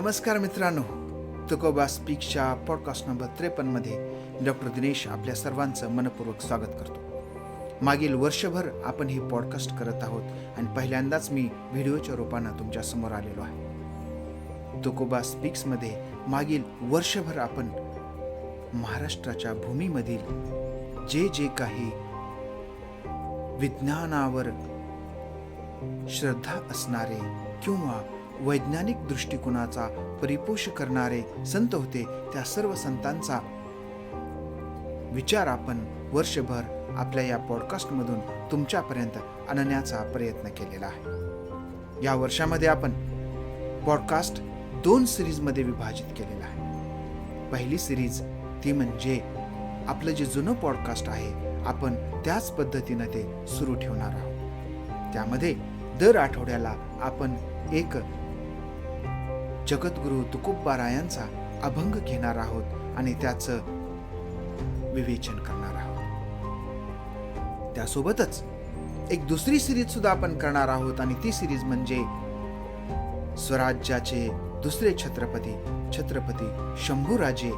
नमस्कार मित्रांनो तुकोबा स्पीकच्या पॉडकास्ट नंबर त्रेपन्नमध्ये डॉक्टर दिनेश आपल्या सर्वांचं मनपूर्वक स्वागत करतो. मागील वर्षभर आपण हे पॉडकास्ट करत आहोत आणि पहिल्यांदाच मी व्हिडिओच्या रूपानं तुमच्यासमोर आलेलो आहे. तुकोबा स्पीक्समध्ये मागील वर्षभर आपण महाराष्ट्राच्या भूमीमधील जे जे काही विज्ञानावर श्रद्धा असणारे किंवा वैज्ञानिक दृष्टिकोनाचा परिपोष करणारे संत होते त्या सर्व संतांचा विचार आपण वर्षभर आपल्या या पॉडकास्टमधून तुमच्यापर्यंत आणण्याचा प्रयत्न केलेला आहे. या वर्षामध्ये आपण पॉडकास्ट दोन सिरीजमध्ये विभाजित केलेला आहे. पहिली सिरीज ती म्हणजे आपलं जे जुनं पॉडकास्ट आहे आपण त्याच पद्धतीनं ते सुरू ठेवणार आहोत. त्यामध्ये दर आठवड्याला आपण एक जगद्गुरु तुकोबारायांचा अभंग घेणार आहोत आणि त्याचं विवेचन करणार आहोत. त्यासोबतच एक दुसरी सिरीज सुद्धा आपण करणार आहोत आणि ती सिरीज म्हणजे स्वराज्याचे दुसरे छत्रपती छत्रपती शंभूराजे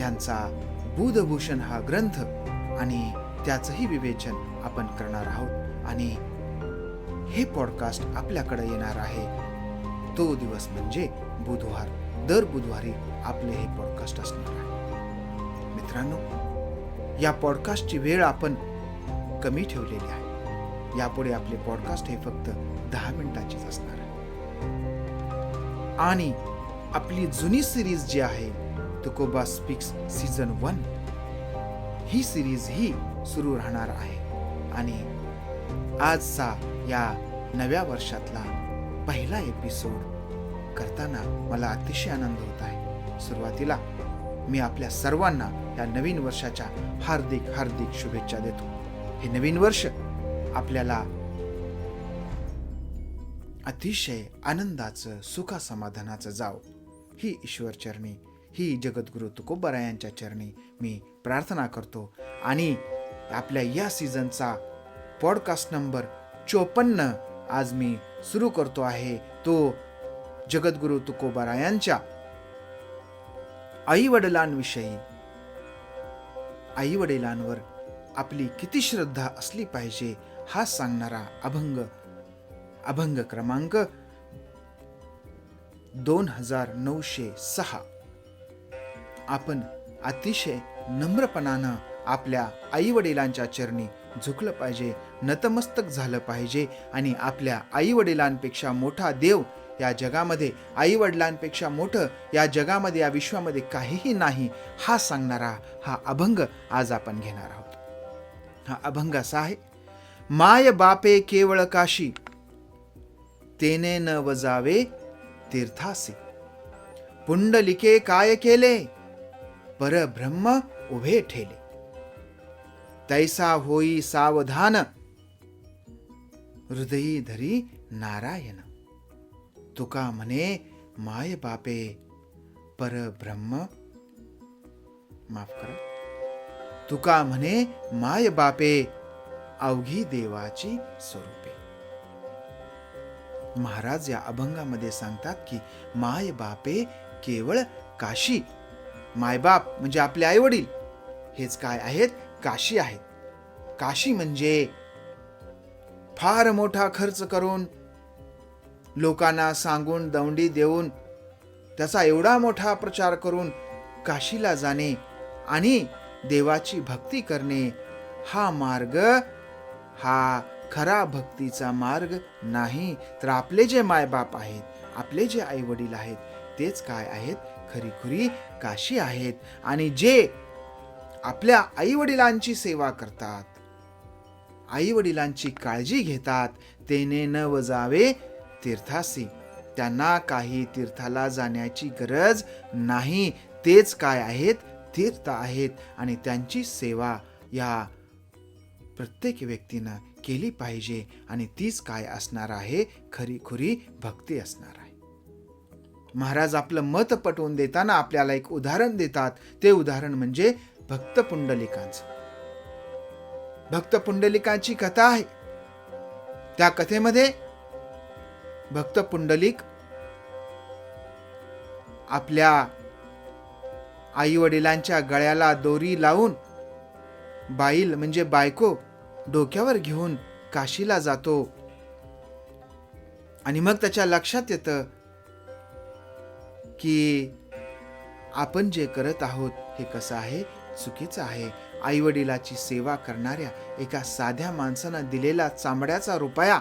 यांचा बुधभूषण हा ग्रंथ आणि त्याचंही विवेचन आपण करणार आहोत. आणि हे पॉडकास्ट आपल्याकडे येणार आहे. तो दिवस म्हणजे बुधवार. दर बुधवारी आपले हे पॉडकास्ट असणार आहे. मित्रांनो या पॉडकास्टची वेळ आपण कमी ठेवलेली आहे. यापुढे आपले पॉडकास्ट हे फक्त दहा मिनिटाचीच असणार आहे. आणि आपली जुनी सिरीज जी आहे तुकोबा स्पीक्स सीझन वन ही सिरीज ही सुरू राहणार आहे. आणि आजचा या नव्या वर्षातला पहिला एपिसोड करताना मला अतिशय आनंद होत आहे. सुरुवातीला मी आपल्या सर्वांना या नवीन वर्षाच्या हार्दिक हार्दिक शुभेच्छा देतो. हे नवीन वर्ष आपल्याला अतिशय आनंदाचं सुखा समाधानाचं जाव. ही ईश्वर चरणी ही जगद्गुरु तुकोबरायांच्या चरणी मी प्रार्थना करतो. आणि आपल्या या सीझनचा पॉडकास्ट नंबर चोपन्न आज मी सुरू करतो आहे तो जगद्गुरु तुकोबारायांच्या आई वडिलांविषयी आई वडिलांवर आपली किती श्रद्धा असली पाहिजे हा सांगणारा अभंग अभंग क्रमांक दोन हजार नऊशे सहा. आपण अतिशय नम्रपणानं आपल्या आई वडिलांच्या चरणी झुकलं पाहिजे नतमस्तक झालं पाहिजे आणि आपल्या आईवडिलांपेक्षा मोठा देव या जगामध्ये आईवडिलांपेक्षा मोठं या जगामध्ये या विश्वामध्ये काहीही नाही हा सांगणारा हा अभंग आज आपण घेणार आहोत. हा अभंग असा आहे माय बापे केवळ काशी तेने न वजावे तीर्थासी. पुंडलिके काय केले परब्रह्म उभे ठेले. तैसा होई सावधान। हृदयी धरी नारायण। तुका म्हणे माय बापे परब्रह्म। माफ करा। तुका म्हणे माय बापे अवघी देवाची स्वरूपे। महाराज या अभंगामध्ये सांगतात की माय बापे केवळ काशी मायबाप म्हणजे आपले आई वडील हेच काय आहेत? काशी आहेत. काशी म्हणजे फार मोठा खर्च करून लोकांना सांगून दौंडी देऊन त्याचा एवढा मोठा प्रचार करून काशीला जाणे आणि देवाची भक्ती करणे हा मार्ग हा खरा भक्तीचा मार्ग नाही. तर आपले जे मायबाप आहेत आपले जे आईवडील आहेत तेच काय आहेत? खरीखुरी काशी आहेत. आणि जे आपल्या आई वडिलांची सेवा करतात. आई वडिलांची काळजी घेतात. तेने न वजावे तीर्थासी. त्यांना काही तीर्थाला जाण्याची गरज नाही. तेच काय आहेत? तीर्थ आहेत. आणि त्यांची सेवा या प्रत्येक व्यक्तीनं केली पाहिजे. आणि तीच काय असणार आहे? खरी खुरी भक्ती असणार आहे. महाराज आपलं मत पटवून देताना आपल्याला एक उदाहरण देतात. ते उदाहरण म्हणजे भक्त पुंडलिकांचं. भक्त पुंडलिकांची कथा आहे. त्या कथेमध्ये भक्त पुंडलिक आपल्या आई वडिलांच्या गळ्याला दोरी लावून बाईल म्हणजे बायको डोक्यावर घेऊन काशीला जातो. आणि मग त्याच्या लक्षात येतं की आपण जे करत आहोत हे कसं आहे? चुकीचं आहे. आई वडिलाची सेवा करणाऱ्या एका साध्या माणसानं दिलेला चांबड्याचा रुपया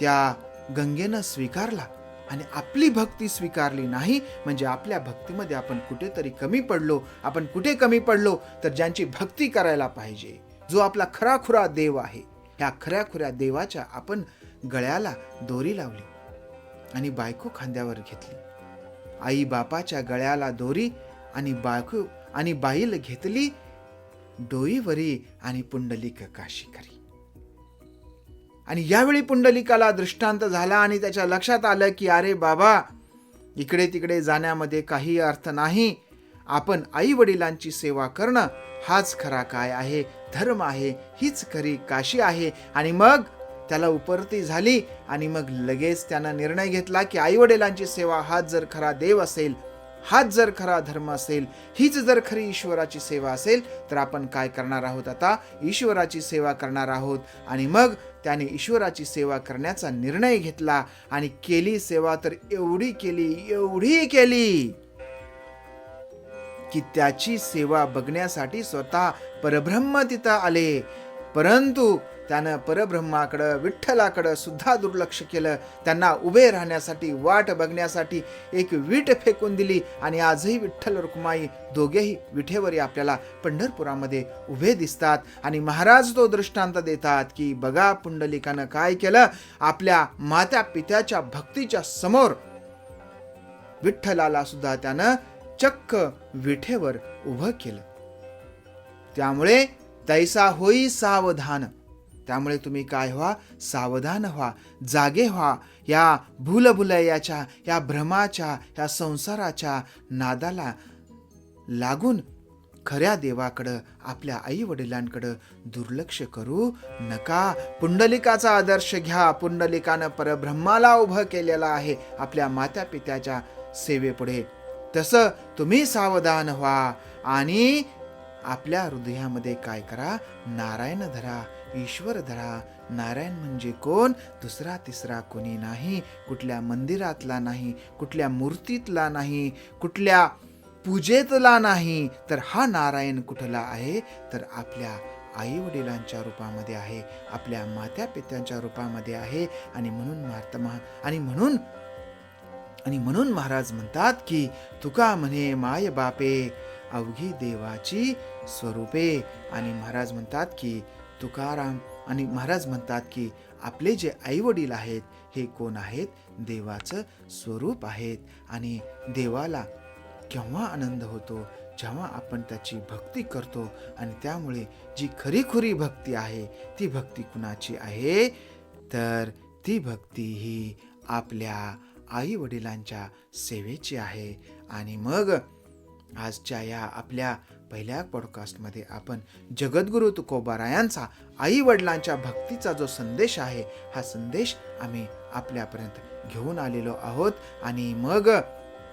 त्या गंगेनं स्वीकारला आणि आपली भक्ती स्वीकारली नाही म्हणजे आपल्या भक्तीमध्ये आपण कुठेतरी कमी पडलो आपण कुठे कमी पडलो तर ज्यांची भक्ती करायला पाहिजे जो आपला खराखुरा देव आहे. ह्या खऱ्याखुऱ्या देवाच्या आपण गळ्याला दोरी लावली आणि बायको खांद्यावर घेतली. आई बापाच्या गळ्याला दोरी आणि बायको आणि बाईल घेतली डोईवरी आणि पुंडलिक काशी करी आणि यावेळी पुंडलिकाला दृष्टांत झाला आणि त्याच्या लक्षात आलं की अरे बाबा इकडे तिकडे जाण्यामध्ये काही अर्थ नाही. आपण आई वडिलांची सेवा करणं हाच खरा काय आहे धर्म आहे हीच खरी काशी आहे. आणि मग त्याला उपरती झाली आणि मग लगेच त्यानं निर्णय घेतला की आई वडिलांची सेवा हाच जर खरा देव असेल हाच जर खरा धर्म असेल हीच जर खरी ईश्वराची सेवा असेल तर आपण काय करणार आहोत आता? ईश्वराची सेवा करणार आहोत. आणि मग त्याने ईश्वराची सेवा करण्याचा निर्णय घेतला आणि केली सेवा तर एवढी केली एवढी केली की त्याची सेवा बघण्यासाठी स्वतः परब्रह्म तिथं आले. परंतु त्यानं परब्रह्माकडं विठ्ठलाकडं सुद्धा दुर्लक्ष केलं. त्यांना उभे राहण्यासाठी वाट बघण्यासाठी एक वीट फेकून दिली आणि आजही विठ्ठल रुक्माई दोघेही विठेवरी आपल्याला. पंढरपुरामध्ये उभे दिसतात आणि महाराज तो दृष्टांत देतात की बघा पुंडलिकानं काय केलं? आपल्या मात्या पित्याच्या भक्तीच्या समोर विठ्ठलाला सुद्धा त्यानं चक्क विठेवर उभं केलं. त्यामुळे तैसा होई सावधान त्यामुळे तुम्ही काय व्हा सावधान व्हा जागे व्हा. या भूलभुलयाच्या या भ्रमाच्या या संसाराच्या नादाला लागून खऱ्या देवाकडं आपल्या आई वडिलांकडं दुर्लक्ष करू नका. पुंडलिकाचा आदर्श घ्या. पुंडलिकानं परब्रह्माला उभं केलेलं आहे आपल्या माता पित्याच्या सेवेपुढे. तसं तुम्ही सावधान व्हा. आणि आपल्या हृदयामध्ये काय करा? नारायण धरा ईश्वर धरा. नारायण म्हणजे कोण? दुसरा तिसरा कोणी नाही. कुठल्या मंदिरातला नाही कुठल्या मूर्तीतला नाही कुठल्या पूजेतला नाही. तर हा नारायण कुठला आहे? तर आपल्या आई वडिलांच्या रूपामध्ये आहे आपल्या मात्या पित्यांच्या रूपामध्ये आहे. आणि म्हणून महात्मा आणि म्हणून आणि म्हणून महाराज म्हणतात की तुका म्हणे माय बापे अवघी देवाची स्वरूपे. आणि महाराज म्हणतात की तुकाराम आणि महाराज म्हणतात की आपले जे आईवडील आहेत हे कोण आहेत? देवाचं स्वरूप आहेत. आणि देवाला केव्हा आनंद होतो? जेव्हा आपण त्याची भक्ती करतो. आणि त्यामुळे जी खरीखुरी भक्ती आहे ती भक्ती कुणाची आहे? तर ती भक्ती ही आपल्या आई वडिलांच्या सेवेची आहे. आणि मग आजच्या या आपल्या पहिल्या पॉडकास्टमध्ये आपण जगद्गुरु तुकोबारायांचा आई वडिलांच्या भक्तीचा जो संदेश आहे हा संदेश आम्ही आपल्यापर्यंत घेऊन आलेलो आहोत. आणि मग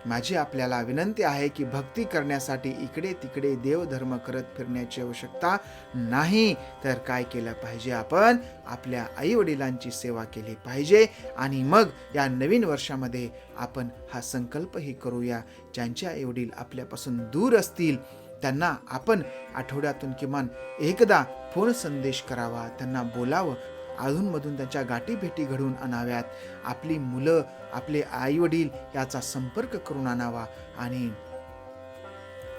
माझी आपल्याला विनंती आहे की भक्ती करण्यासाठी इकडे तिकडे देवधर्म करत फिरण्याची आवश्यकता नाही. तर काय केलं पाहिजे आपण? आपल्या आईवडिलांची सेवा केली पाहिजे. आणि मग या नवीन वर्षामध्ये आपण हा संकल्पही करूया. ज्यांचे आईवडील आपल्यापासून दूर असतील त्यांना आपण आठवड्यातून किमान एकदा फोन संदेश करावा. त्यांना बोलावं. अधूनमधून त्यांच्या गाठी भेटी घडवून आणाव्यात. आपली मुलं आपले आईवडील याचा संपर्क करून आणावा आणि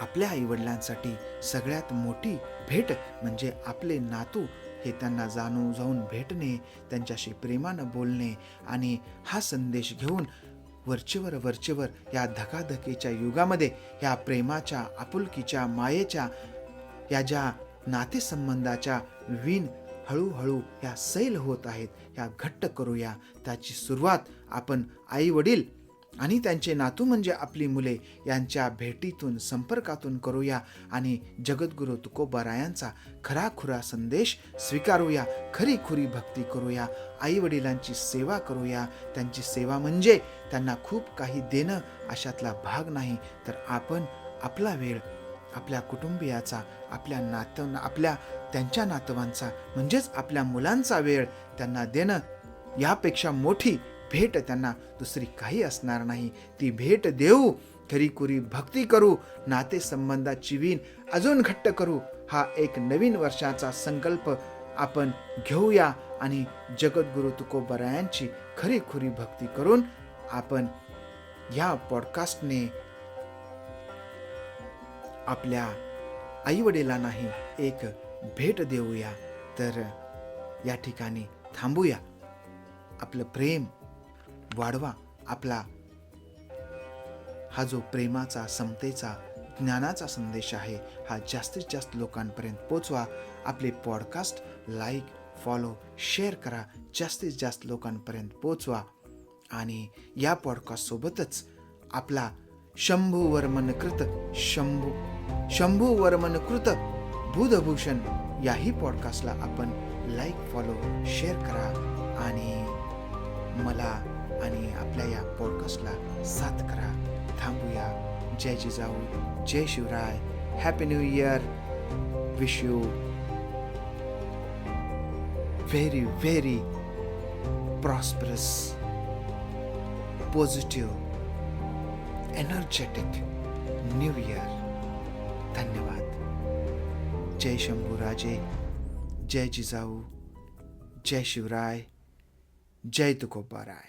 आपल्या आईवडिलांसाठी सगळ्यात मोठी भेट म्हणजे आपले नातू हे त्यांना जाणून जाऊन भेटणे त्यांच्याशी प्रेमानं बोलणे आणि हा संदेश घेऊन वरचेवर वरचेवर या धकाधकीच्या युगामध्ये या प्रेमाच्या आपुलकीच्या मायेच्या या ज्या नातेसंबंधाच्या विण हळूहळू या सैल होत आहेत या घट्ट करूया. त्याची सुरुवात आपण आई वडील आणि त्यांचे नातू म्हणजे आपली मुले यांच्या भेटीतून संपर्कातून करूया आणि जगद्गुरु तुकोबारायांचा खराखुरा संदेश स्वीकारूया खरी खुरी भक्ती करूया आई वडिलांची सेवा करूया. त्यांची सेवा म्हणजे त्यांना खूप काही देणं अशातला भाग नाही तर आपण आपला वेळ आपल्या कुटुंबियाचा आपल्या नात आपल्या त्यांच्या नातवांचा म्हणजेच आपल्या मुलांचा वेळ त्यांना देणं यापेक्षा मोठी भेट त्यांना दुसरी काही असणार नाही. ती भेट देऊ खरीखुरी भक्ती करू नातेसंबंधाची वीण अजून घट्ट करू. हा एक नवीन वर्षाचा संकल्प आपण घेऊया आणि जगद्गुरु तुकोबरायांची खरीखुरी भक्ती करून आपण या पॉडकास्टने आपल्या आईवडिलांनाही एक भेट देऊया. तर या ठिकाणी थांबूया. आपलं प्रेम वाढवा. आपला हा जो प्रेमाचा समतेचा ज्ञानाचा संदेश आहे हा जास्तीत जास्त लोकांपर्यंत पोचवा. आपले पॉडकास्ट लाईक फॉलो शेअर करा. जास्तीत जास्त लोकांपर्यंत पोचवा. आणि या पॉडकास्टसोबतच आपला शंभू वर्मनकृत शंभू. शंभू वर्मनकृत बुधभूषण. याही पॉडकास्टला आपण लाईक फॉलो शेअर करा आणि मला आणि आपल्या या पॉडकास्टला साथ करा. थांबूया. जय जिजाऊ. जय Shivrai. Happy new year wish you very very prosperous positive energetic new year धन्यवाद. जय शंभूराजे जय जिजाऊ. जय शिवराय. जय तुकोबाराय.